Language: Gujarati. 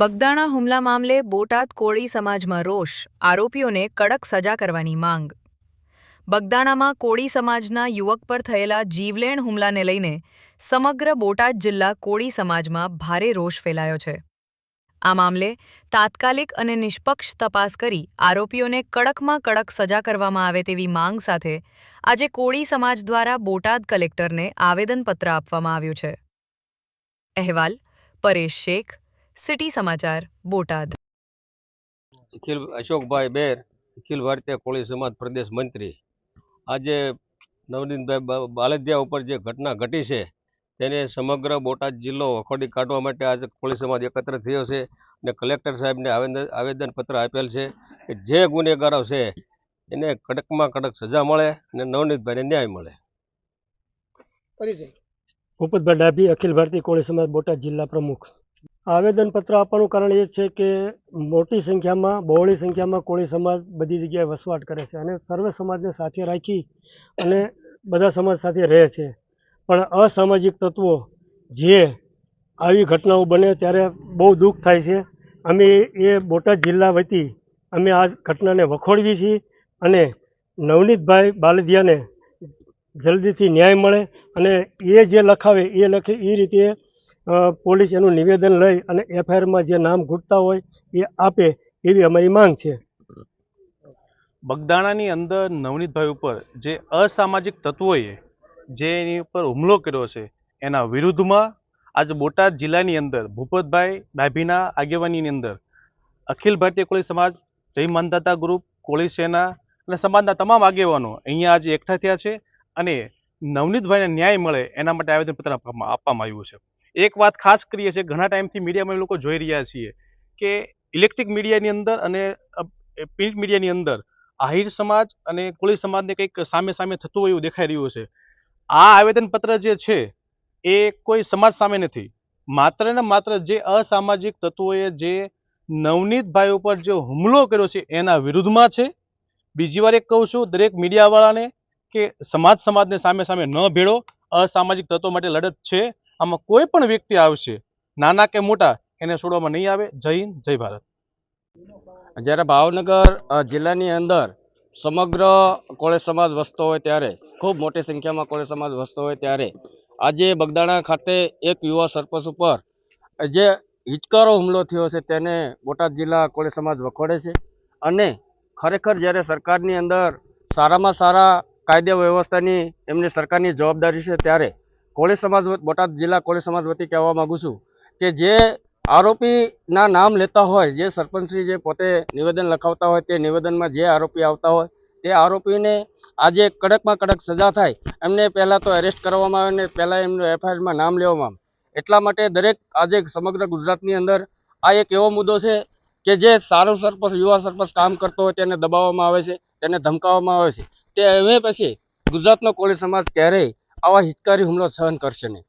બગદાણા હુમલા મામલે બોટાદ કોળી સમાજમાં રોષ, આરોપીઓને કડક સજા કરવાની માંગ. બગદાણામાં કોળી સમાજના યુવક પર થયેલા જીવલેણ હુમલાને લઈને સમગ્ર બોટાદ જિલ્લા કોળી સમાજમાં ભારે રોષ ફેલાયો છે. આ મામલે તાત્કાલિક અને નિષ્પક્ષ તપાસ કરી આરોપીઓને કડકમાં કડક સજા કરવામાં આવે તેવી માંગ સાથે આજે કોળી સમાજ દ્વારા બોટાદ કલેક્ટરને આવેદનપત્ર આપવામાં આવ્યું છે. અહેવાલ, પરેશ શેખ સિટી સમાચાર બોટાદ. અખિલ અશોકભાઈ બેર અખિલ ભારતીય કોળી સમાજ પ્રદેશ મંત્રી. આજે નવનીતભાઈ બાલદિયા ઉપર જે ઘટના ઘટી છે તેને સમગ્ર બોટાદ જિલ્લો વખોડી કાઢવા માટે આજે કોળી સમાજ એકત્ર થયો છે અને કલેક્ટર સાહેબને આવેદન આવેદનપત્ર આપેલ છે કે જે ગુનેગારો છે એને કડકમાં કડક સજા મળે અને નવનીતભાઈને ન્યાય મળે. ભૂપતભાઈ ડાભી અખિલ ભારતીય કોળી સમાજ બોટાદ જિલ્લા પ્રમુખ. આવેદનપત્ર આપવાનું કારણ એ છે કે મોટી સંખ્યામાં, બહોળી સંખ્યામાં કોળી સમાજ બધી જગ્યાએ વસવાટ કરે છે અને સર્વે સમાજને સાથે રાખી અને બધા સમાજ સાથે રહે છે. પણ અસામાજિક તત્વો જે આવી ઘટનાઓ બને ત્યારે બહુ દુઃખ થાય છે. અમે એ બોટાદ જિલ્લા વતી અમે આ ઘટનાને વખોડવી છીએ અને નવનીતભાઈ બાલદિયાને જલ્દીથી ન્યાય મળે અને એ જે લખાવે એ લખે એ રીતે પોલીસ એનું નિવેદન લઈ અને એફઆઈઆરમાં જે નામ ઘૂંટતા હોય એ આપે એવી અમારી માંગ છે. બગદાણાની અંદર નવનીતભાઈ ઉપર જે અસામાજિક તત્વોએ જે એની ઉપર હુમલો કર્યો છે, એના વિરુદ્ધમાં આજે બોટાદ જિલ્લાની અંદર ભૂપતભાઈ ડાભીના આગેવાનીની અંદર અખિલ ભારતીય કોળી સમાજ, જય માનદાતા ગ્રુપ, કોળી સેના અને સમાજના તમામ આગેવાનો અહીંયા આજે એકઠા થયા છે અને નવનીતભાઈને ન્યાય મળે એના માટે આવેદનપત્ર આપવામાં આપવામાં આવ્યું છે. એક વાત ખાસ કરીએ છીએ, ઘણા ટાઈમથી મીડિયામાં એ લોકો જોઈ રહ્યા છીએ કે ઇલેક્ટ્રિક મીડિયાની અંદર અને પ્રિન્ટ મીડિયાની અંદર આહિર સમાજ અને કોળી સમાજને કંઈક સામે સામે થતું હોય એવું દેખાઈ રહ્યું છે આ આવેદનપત્ર જે છે, એ કોઈ સમાજ સામે નથી. માત્ર ને માત્ર જે અસામાજિક તત્વોએ જે નવનીતભાઈ ઉપર જે હુમલો કર્યો છે, એના વિરુદ્ધમાં છે. બીજી વાર એક કહું છું, દરેક મીડિયાવાળાને કે સમાજ સમાજને સામે સામે ન ભેળો. અસામાજિક તત્વો માટે લડત છે. આમાં કોઈ પણ વ્યક્તિ આવશે, નાના કે મોટા, એને છોડવામાં નહીં આવે. જય હિન્દ, જય ભારત. જ્યારે ભાવનગર જિલ્લાની અંદર સમગ્ર કોળે સમાજ વસતો હોય ત્યારે, ખૂબ મોટી સંખ્યામાં કોળે સમાજ વસતો હોય ત્યારે, આજે બગદાણા ખાતે એક યુવા સરપંચ ઉપર જે હિચકારો હુમલો થયો છે તેને બોટાદ જિલ્લા કોળે સમાજ વખોડે છે અને ખરેખર જ્યારે સરકારની અંદર સારામાં સારા કાયદા વ્યવસ્થાની એમની સરકારની જવાબદારી છે ત્યારે કોળી સમાજ બોટાદ જિલ્લા કોળી સમાજ વતી કહેવા માગું છું કે જે આરોપીના નામ લેતા હોય, જે સરપંચશ્રી જે પોતે નિવેદન લખાવતા હોય, તે નિવેદનમાં જે આરોપી આવતા હોય, તે આરોપીને આજે કડકમાં કડક સજા થાય, એમને પહેલાં તો એરેસ્ટ કરવામાં આવે ને પહેલાં એમનું એફઆઈઆરમાં નામ લેવામાં આવે. એટલા માટે દરેક આજે સમગ્ર ગુજરાતની અંદર આ એક એવો મુદ્દો છે કે જે સારો સરપંચ, યુવા સરપંચ કામ કરતો હોય તેને દબાવવામાં આવે છે, તેને ધમકાવવામાં આવે છે. તે હવે પછી ગુજરાતનો કોળી સમાજ ક્યારેય આવા હિતકારી હુમલા સહન કરશે નહીં.